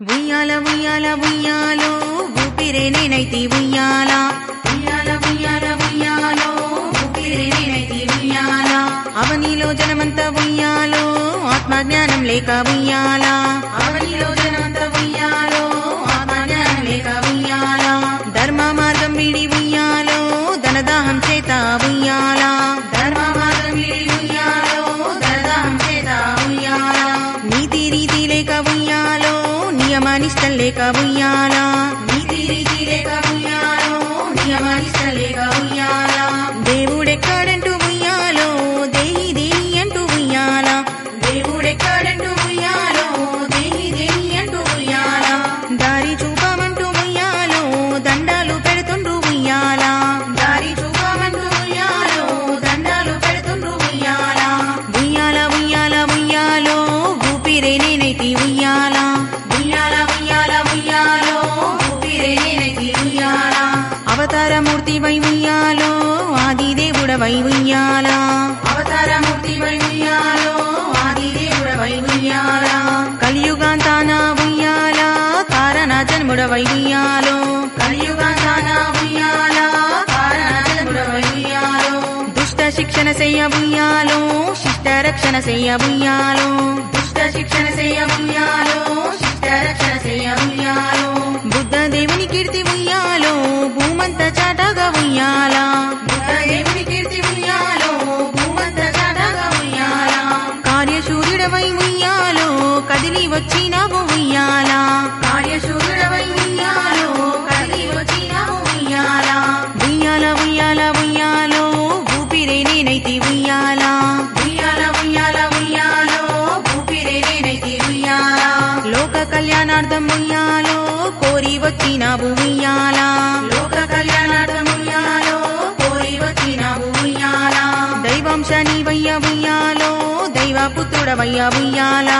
ఉయ్యాల ఉయ్యాల ఉయ్యాలో ఊపిరే నేనైతే ఉయ్యాల. ఉయ్యాల ఉయ్యాల ఉయ్యాలో ఊపిరే నేనైతే ఉయ్యాల. అవనిలో జనమంతా ఉయ్యాలో ఆత్మజ్ఞానం లేక ఉయ్యాల. అవనిలో జనమంతా ఉయ్యాలో ఆత్మజ్ఞానం లేక ఉయ్యాల. ధర్మ మార్గం విడి ఉయ్యాలో ధనదాహం చేత ఉయ్యాల. ధర్మ మార్గం విడి ఉయ్యాలో ధనదాహం చేత ఉయ్యాల. నీతి రీతి లేక నియమానిష్టం లేక ఉయ్యాల? నీతి రీతి లేక ఉయ్యాలో నియమానిష్టం లేక ఉయ్యాల? దేవుడెక్కడంటూ ఉయ్యాలో? దేహి దేహి అంటూ ఉయ్యాల? దేవుడెక్కడంటూ ఉయ్యాలో దేహి దేహి అంటూ ఉయ్యాల? దారి చూపమంటూ ఉయ్యాలో దండాలు పెడుతుండ్రు ఉయ్యాల? దారి చూపమంటూ ఉయ్యాలో దండాలు పెడుతుండ్రు ఉయ్యాల? ఉయ్యాల ఉయ్యాల ఉయ్యాలో ఊపిరే వై ఉయ్యాలో ఆది దేవుడవై అవతారమూర్తి వై ఉయ్యాలో ఆది దేవుడవై ఉయ్యాల కలియుగాంతాన ఉయ్యాల కారణ జన్ముడవై ఉయ్యాలో కలియుగాంతాన ఉయ్యాలా కారణ జన్ముడవై ఉయ్యాలో దుష్ట శిక్షణ చెయ్య ఉయ్యాలో శిష్ట రక్షణ చెయ్య ఉయ్యాలో దుష్ట శిక్షణ చెయ్య వచ్చినావు ఉయ్యాల కార్యశూర్యుడవై ఉయ్యాలో కదిలి వచ్చినావు ఉయ్యాల ఉయ్యాల ఉయ్యాల ఉయ్యాలో ఊపిరే నేనైతే ఉయ్యాల? ఉయ్యాల ఉయ్యాల ఉయ్యాలో ఊపిరే నేనైతే ఉయ్యాల? లోక కళ్యాణార్థం ఉయ్యాలో కోరి వచ్చినావు ఉయ్యాల? దైవ పుత్రుడవయ్య ఉయ్యాల.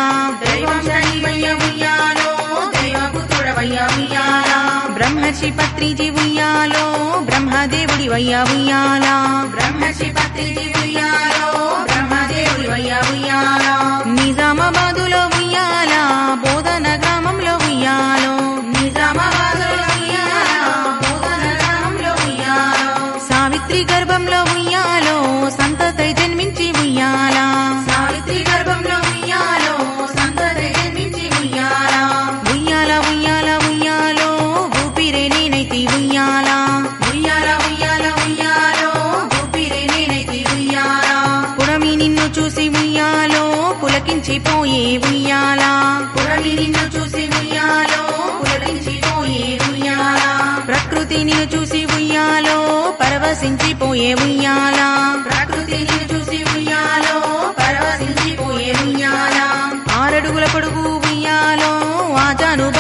దైవంశ నీవయ్య ఉయ్యాలో దైవ పుత్రుడవయ్య ఉయ్యాల. బ్రహ్మర్షి పత్రిజి ఉయ్యాలో బ్రహ్మదేవుడి వయ్య ఉయ్యాల. బ్రహ్మర్షి పత్రిజి ఉయ్యాలో బ్రహ్మదేవుడి వయ్య ఉయ్యాల. చూసి ఉయ్యాలో పులకించిపోయే ఉయ్యాల. పురమి నిన్ను చూసి ఉయ్యాలో పులకించిపోయే ఉయ్యాల. ప్రకృతి నిన్ను చూసి ఉయ్యాలో పరవశించిపోయే ఉయ్యాల. ప్రకృతి నిన్ను చూసి ఉయ్యాలో పరవశించిపోయే ఉయ్యాలా. ఆరడుగుల పొడుగు ఉయ్యాలో ఆజాను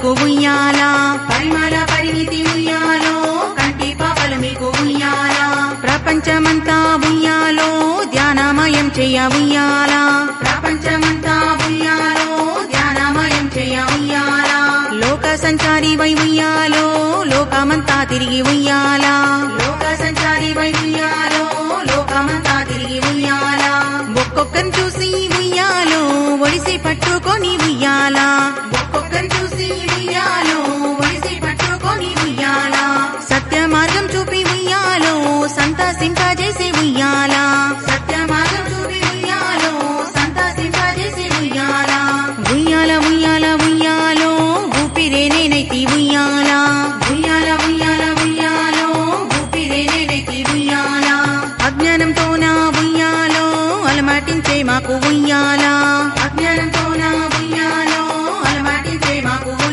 మీకు ఉయ్యాల? పరిమళ పరిమితి ఉయ్యాలో కంటి పాపలు మీకు ఉయ్యాల? ప్రపంచమంతా ఉయ్యాలో ధ్యానమయం చెయ్య ఉయ్యాల? ప్రపంచమంతా ఉయ్యాలో ధ్యానమయం చెయ్య ఉయ్యాల? లోక సంచారి వై ఉయ్యాలో లోకమంతా తిరిగి ఉయ్యాల? లోక సంచారి వై ఉయ్యాలో లోకమంతా తిరిగి ఉయ్యాల? ఒక్కొక్కరిని చూసి ఒడిసి పట్టుకొని ఉయ్యాలా. ఒక్కొక్కరు చూసి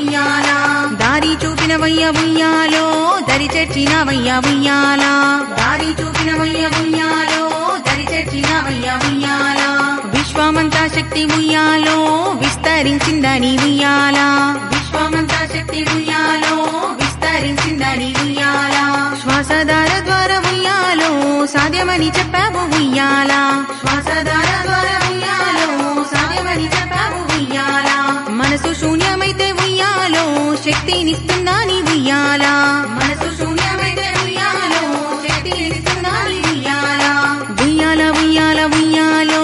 దారి చూపిన వయ్య ఉయ్యాలో దరి చెట్టిన వయ్య ఉయ్యాల? దారి చూపిన వయ్య ఉయ్యాలో దరి చెట్టిన వయ్య ఉయ్యాల? విశ్వమంతా శక్తి ఉయ్యాలో విస్తరించిందని ఉయ్యాల? విశ్వమంతా శక్తి ఉయ్యాలో విస్తరించిందని ఉయ్యాలా? శ్వాసధార ద్వారా ఉయ్యాలో సాధ్యమని చెప్పావు ఉయ్యాల? శ్వాసధార ద్వారా ఉయ్యాలో సాధ్యమని చెప్పావు ఉయ్యాల? మనసు శూన్యమైతే శక్తినిస్తున్నా శక్తినిస్తుందని ఉయ్యాల. మనసు శూన్యమైతే ఉయ్యాలో శక్తినిస్తుందని ఉయ్యాల. ఉయ్యాల ఉయ్యాల ఉయ్యాలో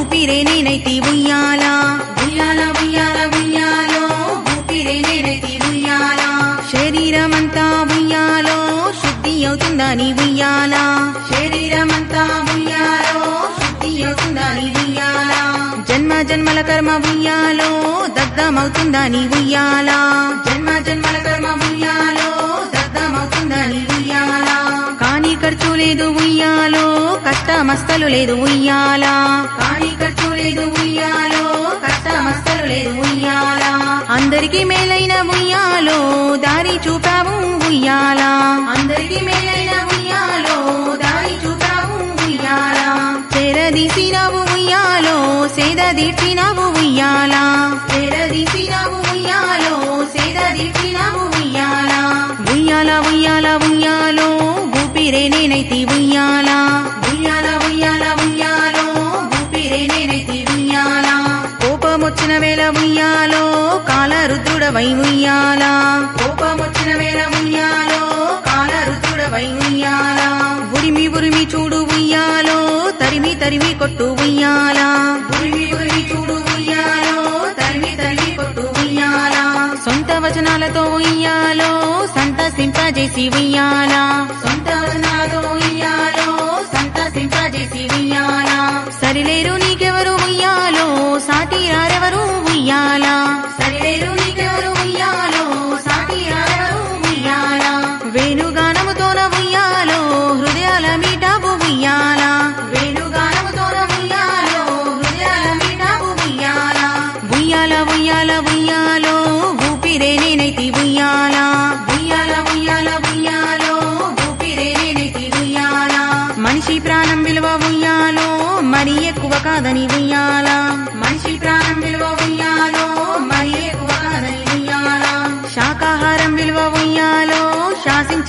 ఊపిరే నేనైతే ఉయ్యాలా. ఉయ్యాల ఉయ్యాల ఉయ్యాలో ఊపిరే నేనైతే ఉయ్యాలా. శరీరమంతా ఉయ్యాలో శుద్ధి అవుతుందని ఉయ్యాల. శరీరమంతా ఉయ్యాలో శుద్ధి అవుతుందని ఉయ్యాల. జన్మ జన్మల కర్మ ఉయ్యాలో దద్దమవుతుందా నీ ఉయ్యాలా జన్మ జన్మల కర్మ ఉయ్యాలో దద్దమవుతుందా నీ ఉయ్యాలా కానీ ఖర్చు లేదు ఉయ్యాలో కష్టమస్తలు లేదు ఉయ్యాలా? కానీ ఖర్చు లేదు ఉయ్యాలో కష్టమస్తలు లేదు ఉయ్యాలా? అందరికీ మేలైన ఉయ్యాలో దారి చూపావు ఉయ్యాలా? అందరికీ మేలైన ఉయ్యాలో దారి చూపావు ఉయ్యాలా? చేరదీసినావు ఉయ్యాలో సేద దీర్చినవు ఉయ్యాలా? ఊపిరే నేనైతే ఉయ్యాల. ఉయ్యాల ఉయ్యాల ఉయ్యాలో. ఊపిరే నేనైతే ఉయ్యాల. కోపమొచ్చిన వేళ ఉయ్యాలో. కాల రుద్రుడవై ఉయ్యాల. కోపమొచ్చిన వేళ ఉయ్యాలో. కాల రుద్రుడవై ఉయ్యాల. ఉరిమి ఉరిమి చూడు ఉయ్యాలో. తరిమి తరిమి కొట్టు ఉయ్యాలా. ఉరిమి ఉరిమి చూడు ఉయ్యాలో. తరిమి తరిమి కొట్టు ఉయ్యాలా. సొంత వచనాలతో ఉయ్యాలో. సంతసింపజేసి ఉయ్యాల సొంత వచనాలతో ఉయ్యాలో సంతసింపజేసి ఉయ్యాల సరిలేరు నీకెవరు ఉయ్యాలో సాటి రారెవరు ఉయ్యాల?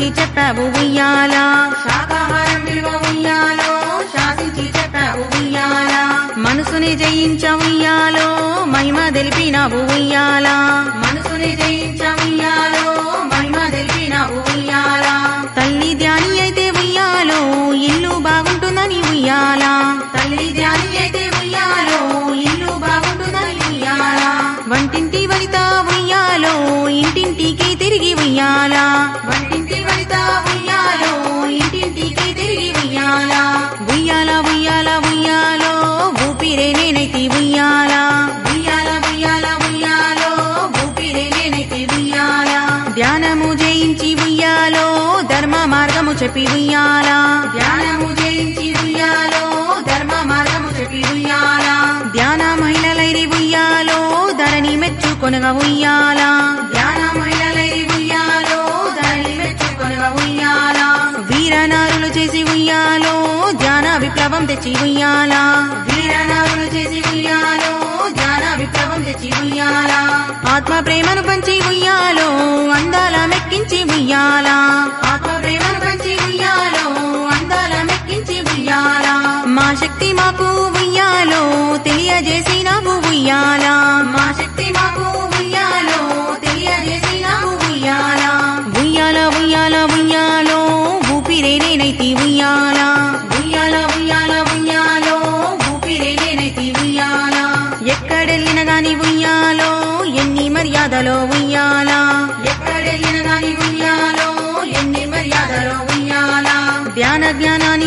శాసించి చెప్పావు ఉయ్యాల శాకాహారం విలువ ఉయ్యాలో శాసించి చెప్పావు ఉయ్యాల। మనసుని జయించ ఉయ్యాలో మహిమ తెలిపినావు ఉయ్యాల। మనసుని జయించ ఉయ్యాలో మహిమ తెలిపినావు ఉయ్యాల। తల్లి ధ్యాని అయితే ఉయ్యాలో ఇల్లు బాగుంటుందని ఉయ్యాల। మెచ్చుకొనగా ఉయ్యాల ధ్యాన మహిళలై ఉయ్యాలో ధరణి మెచ్చుకొనగా ఉయ్యాల వీరనారులు చేసి ఉయ్యాలో ధ్యాన విప్లవం తెచ్చి ఉయ్యాల? వీరనారులు చేసి ఉయ్యాలో ధ్యాన విప్లవం తెచ్చి ఉయ్యాల? ఆత్మ ప్రేమను పంచి ఉయ్యాలో అందాల మెక్కించి ఉయ్యాల? ఆత్మ ప్రేమను పంచి ఉయ్యాలో అందాల మెక్కించి ఉయ్యాల? మా శక్తి మాకు ఉయ్యాలో తెలియజేసినావు ఉయ్యాలా?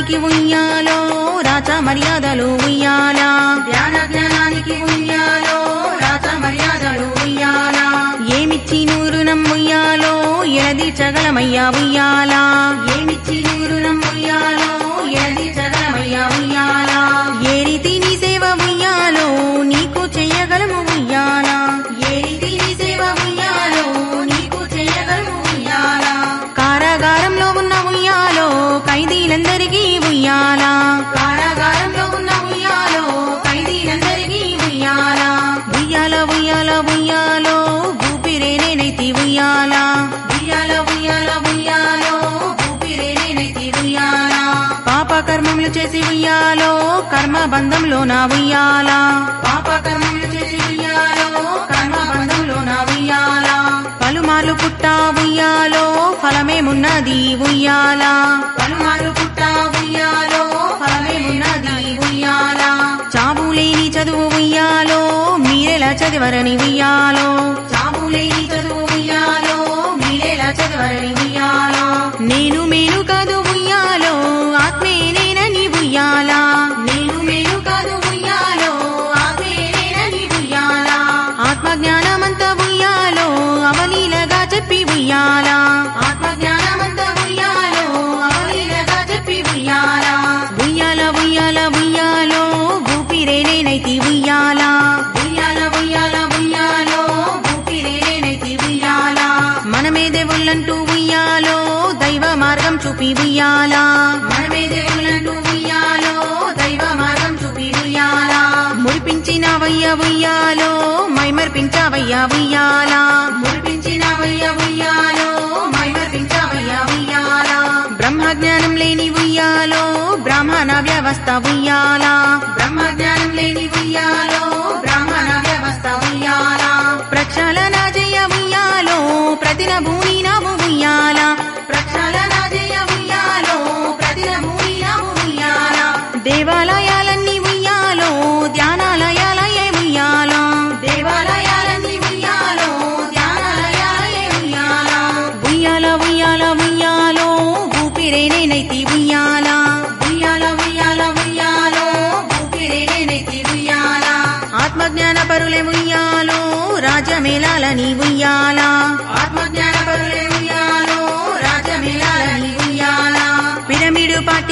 జ్ఞానానికి ఉయ్యాలో రాచ మర్యాదలు ఉయ్యాల? ధ్యాన జ్ఞానానికి ఉయ్యాలో రాచ మర్యాదలు ఉయ్యాల? ఏమిచ్చి నూరు నమ్ముయ్యాలో ఎనది చగలమయ్యా ఉయ్యాల? ఉయ్యాలో కర్మ బంధంలో నా ఉయ్యాలా. పాప కర్మలు చేసి ఉయ్యాలో కర్మ బంధంలో నా ఉయ్యాలా పలుమాలు పుట్టా ఉయ్యాలో ఫలమేమున్నది ఉయ్యాలా. పలుమాలు పుట్టా ఉయ్యాలో ఫలమేమున్నది ఉయ్యాల చావు లేని చదువు ఉయ్యాలో మీరెలా చదివరని ఉయ్యాలో. చావులేని చదువు ఉయ్యాలో మీరెలా చదివరని ఉయ్యాలో నేను మేను కాదు ఉయ్యాలో ఆత్మ ఉయ్యాలో మైమర్పించవయ్యా ఉయ్యాలా మురిపించినవయ్యా ఉయ్యాలో మైమర్పించవయ్యా ఉయ్యాలా బ్రహ్మజ్ఞానం లేని ఉయ్యాలో బ్రాహ్మణ వ్యవస్థ ఉయ్యాలా? బ్రహ్మజ్ఞానం లేని ఉయ్యాలో బ్రాహ్మణ వ్యవస్థ ఉయ్యాలా? ప్రక్షాళన జయ ఉయ్యాలో ప్రతిన భూమి నవ్వు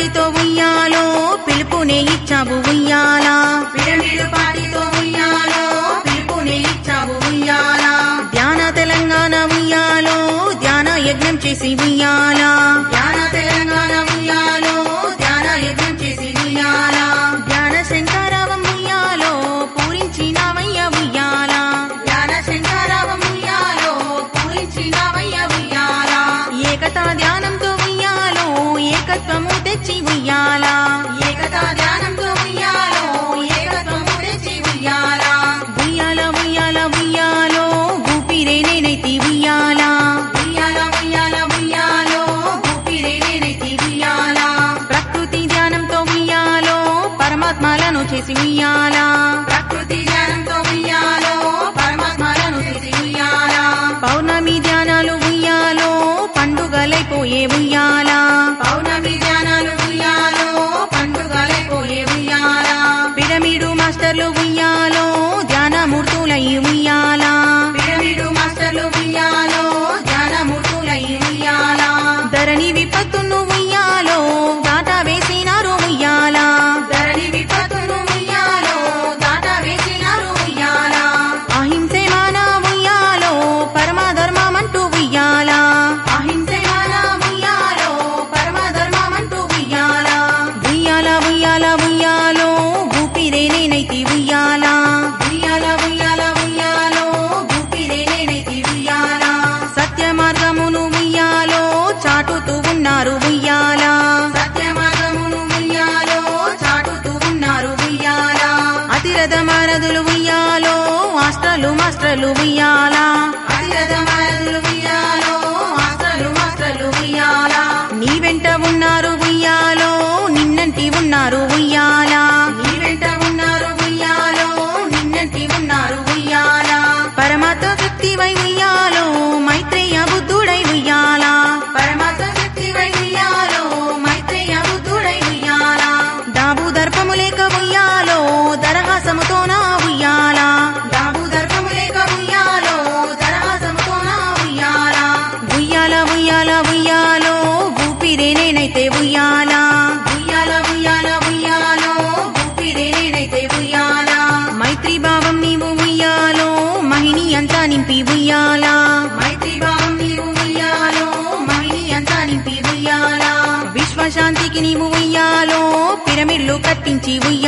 పాటితో ఉయ్యాలో పిలుపునే ఇచ్చావు ఉయ్యాలా. పిరమిడు పాటితో ఉయ్యాలో పిలుపునే ఇచ్చావు ఉయ్యాలా. ధ్యాన తెలంగాణ ఉయ్యాలో ధ్యాన యజ్ఞం చేసి ఉయ్యాలా. போயே உய்யாலா கருவியாலா see we